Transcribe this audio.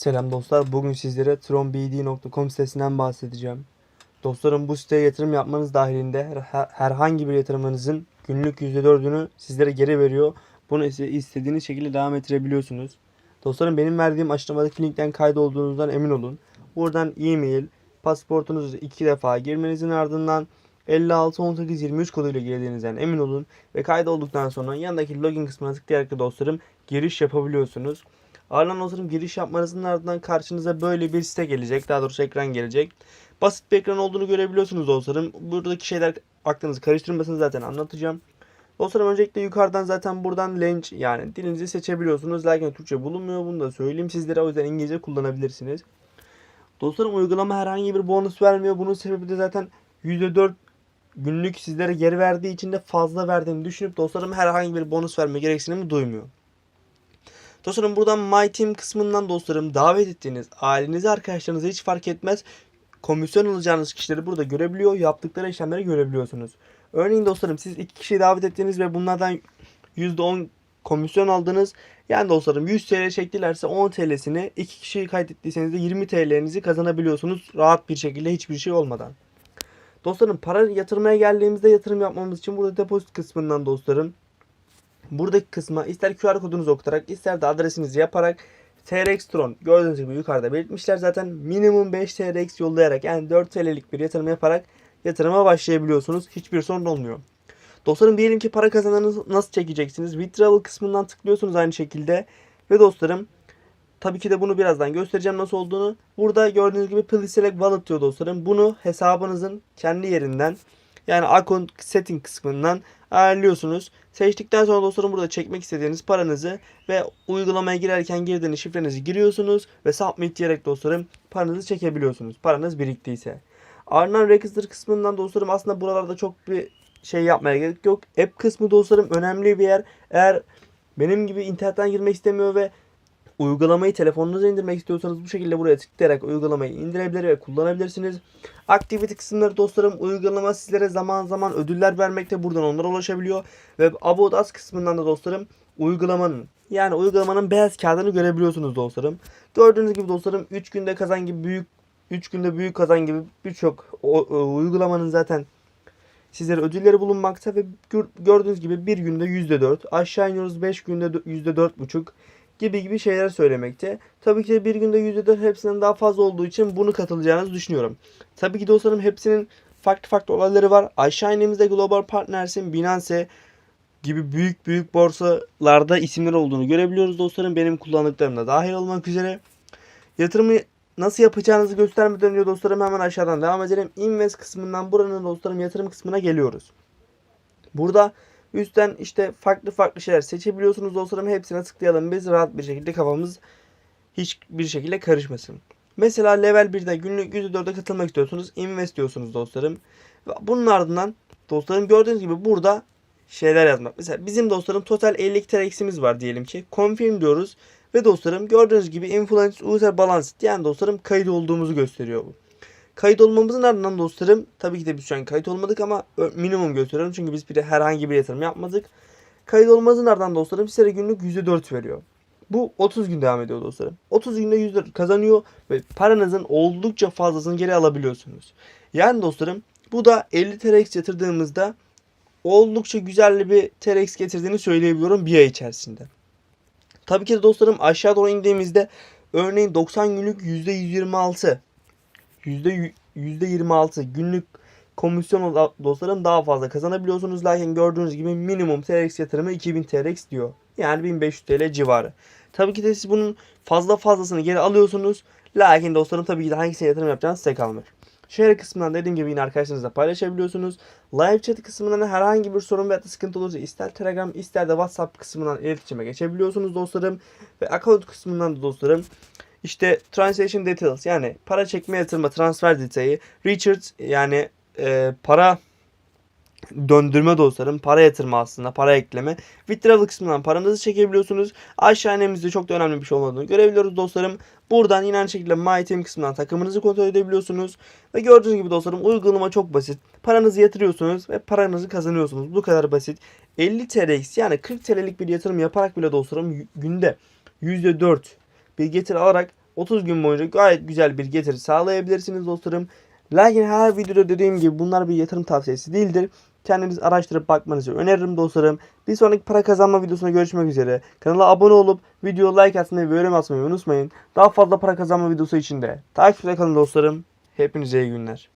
Selam dostlar. Bugün sizlere tronbd.com sitesinden bahsedeceğim. Dostlarım bu siteye yatırım yapmanız dahilinde her- herhangi bir yatırımınızın günlük %4'ünü sizlere geri veriyor. Bunu ise istediğiniz şekilde devam ettirebiliyorsunuz. Dostlarım benim verdiğim açıklamadaki linkten kaydolduğunuzdan emin olun. Buradan e-mail, pasaportunuzu iki defa girmenizin ardından 56 18 23 koduyla girdiğinizden emin olun ve kaydolduktan sonra yanındaki login kısmına tıklayarak da dostlarım giriş yapabiliyorsunuz. Ardından dostlarım giriş yapmanızın ardından karşınıza böyle bir site gelecek. Daha doğrusu ekran gelecek. Basit bir ekran olduğunu görebiliyorsunuz dostlarım. Buradaki şeyler aklınızı karıştırmasın zaten anlatacağım. Dostlarım öncelikle yukarıdan zaten buradan language yani dilinizi seçebiliyorsunuz. Lakin Türkçe bulunmuyor bunu da söyleyeyim sizlere. O yüzden İngilizce kullanabilirsiniz. Dostlarım uygulama herhangi bir bonus vermiyor. Bunun sebebi de zaten %4 günlük sizlere geri verdiği için de fazla verdiğini düşünüp dostlarım herhangi bir bonus verme gereksinimi duymuyor. Dostlarım buradan My Team kısmından dostlarım davet ettiğiniz ailenizi arkadaşlarınızı hiç fark etmez komisyon alacağınız kişileri burada görebiliyor. Yaptıkları işlemleri görebiliyorsunuz. Örneğin dostlarım siz iki kişiyi davet ettiniz ve bunlardan %10 komisyon aldınız. Yani dostlarım 100 TL çektilerse 10 TL'sini iki kişiyi kaydettiyseniz de 20 TL'nizi kazanabiliyorsunuz rahat bir şekilde hiçbir şey olmadan. Dostlarım para yatırmaya geldiğimizde yatırım yapmamız için burada depozit kısmından dostlarım buradaki kısma ister QR kodunuzu okutarak ister de adresinizi yaparak TRX Tron gördüğünüz gibi yukarıda belirtmişler zaten minimum 5 TRX yollayarak yani 4 TL'lik bir yatırım yaparak yatırıma başlayabiliyorsunuz. Hiçbir sorun olmuyor. Dostlarım diyelim ki para kazananınızı nasıl çekeceksiniz? Withdrawal kısmından tıklıyorsunuz aynı şekilde. Ve dostlarım tabii ki de bunu birazdan göstereceğim nasıl olduğunu. Burada gördüğünüz gibi Please Select Wallet diyor dostlarım. Bunu hesabınızın kendi yerinden yani account setting kısmından ayarlıyorsunuz. Seçtikten sonra dostlarım burada çekmek istediğiniz paranızı ve uygulamaya girerken girdiğiniz şifrenizi giriyorsunuz ve submit diyerek dostlarım paranızı çekebiliyorsunuz. Paranız biriktiyse. Ardından register kısmından dostlarım aslında buralarda çok bir şey yapmaya gerek yok. App kısmı dostlarım önemli bir yer. Eğer benim gibi internetten girmek istemiyor ve uygulamayı telefonunuza indirmek istiyorsanız bu şekilde buraya tıklayarak uygulamayı indirebilir ve kullanabilirsiniz. Activity kısımları dostlarım uygulama sizlere zaman zaman ödüller vermekte buradan onlara ulaşabiliyor. Ve About kısmından da dostlarım uygulamanın yani uygulamanın beyaz kağıdını görebiliyorsunuz dostlarım. Gördüğünüz gibi dostlarım 3 günde kazan gibi büyük 3 günde büyük kazan gibi birçok o uygulamanın zaten sizlere ödülleri bulunmakta ve gör- gördüğünüz gibi bir günde %4 aşağı iniyoruz 5 günde dö- %4,5 gibi gibi şeyler söylemekte. Tabii ki de bir günde %4 hepsinden daha fazla olduğu için bunu katılacağınızı düşünüyorum. Tabii ki dostlarım hepsinin farklı farklı olayları var. Aşağı indiğimizde Global Partners'in Binance gibi büyük büyük borsalarda isimler olduğunu görebiliyoruz dostlarım. Benim kullandıklarım da dahil olmak üzere. Yatırımı nasıl yapacağınızı göstermeden önce dostlarım hemen aşağıdan devam edelim. Invest kısmından buranın dostlarım yatırım kısmına geliyoruz. Burada üstten işte farklı farklı şeyler seçebiliyorsunuz dostlarım. Hepsine tıklayalım biz rahat bir şekilde kafamız hiçbir şekilde karışmasın. Mesela level 1'de günlük %4'e katılmak istiyorsunuz. Invest diyorsunuz dostlarım. Bunun ardından dostlarım gördüğünüz gibi burada şeyler yazmak. Mesela bizim dostlarım total 50 TRX'imiz var diyelim ki. Confirm diyoruz. Ve dostlarım gördüğünüz gibi influence user balance yani dostlarım kayıt olduğumuzu gösteriyor bu. Kayıt olmamızın ardından dostlarım tabii ki de biz şu an kayıt olmadık ama minimum gösteriyorum çünkü biz bir herhangi bir yatırım yapmadık. Kayıt olmamızın ardından dostlarım size günlük %4 veriyor. Bu 30 gün devam ediyor dostlarım. 30 günde %4 kazanıyor ve paranızın oldukça fazlasını geri alabiliyorsunuz. Yani dostlarım bu da 50 TRX yatırdığımızda oldukça güzel bir TRX getirdiğini söyleyebiliyorum bir ay içerisinde. Tabii ki de dostlarım aşağı doğru indiğimizde örneğin 90 günlük %126 yüzde 26 günlük komisyon dostlarım daha fazla kazanabiliyorsunuz. Lakin gördüğünüz gibi minimum TRX yatırımı 2000 TRX diyor. Yani 1500 TL civarı. Tabii ki de siz bunun fazla fazlasını geri alıyorsunuz. Lakin dostlarım tabii ki de hangisine yatırım yapacağınız size kalmış. Share kısmından dediğim gibi yine arkadaşlarınızla paylaşabiliyorsunuz. Live chat kısmından herhangi bir sorun veya sıkıntı olursa ister Telegram ister de WhatsApp kısmından iletişime geçebiliyorsunuz dostlarım. Ve account kısmından da dostlarım işte transaction details yani para çekme yatırma transfer detayı, Richard yani e, para döndürme dostlarım, para yatırma aslında, para ekleme. Withdrawal kısmından paranızı çekebiliyorsunuz. Aşağı inemizde çok da önemli bir şey olmadığını görebiliyoruz dostlarım. Buradan yine aynı şekilde My Team kısmından takımınızı kontrol edebiliyorsunuz. Ve gördüğünüz gibi dostlarım uygulama çok basit. Paranızı yatırıyorsunuz ve paranızı kazanıyorsunuz. Bu kadar basit. 50 TRX yani 40 TL'lik bir yatırım yaparak bile dostlarım günde %4 bir getir alarak 30 gün boyunca gayet güzel bir getiri sağlayabilirsiniz dostlarım. Lakin her videoda dediğim gibi bunlar bir yatırım tavsiyesi değildir. Kendiniz araştırıp bakmanızı öneririm dostlarım. Bir sonraki para kazanma videosunda görüşmek üzere. Kanala abone olup video like atmayı ve yorum atmayı unutmayın. Daha fazla para kazanma videosu için de takipte kalın dostlarım. Hepinize iyi günler.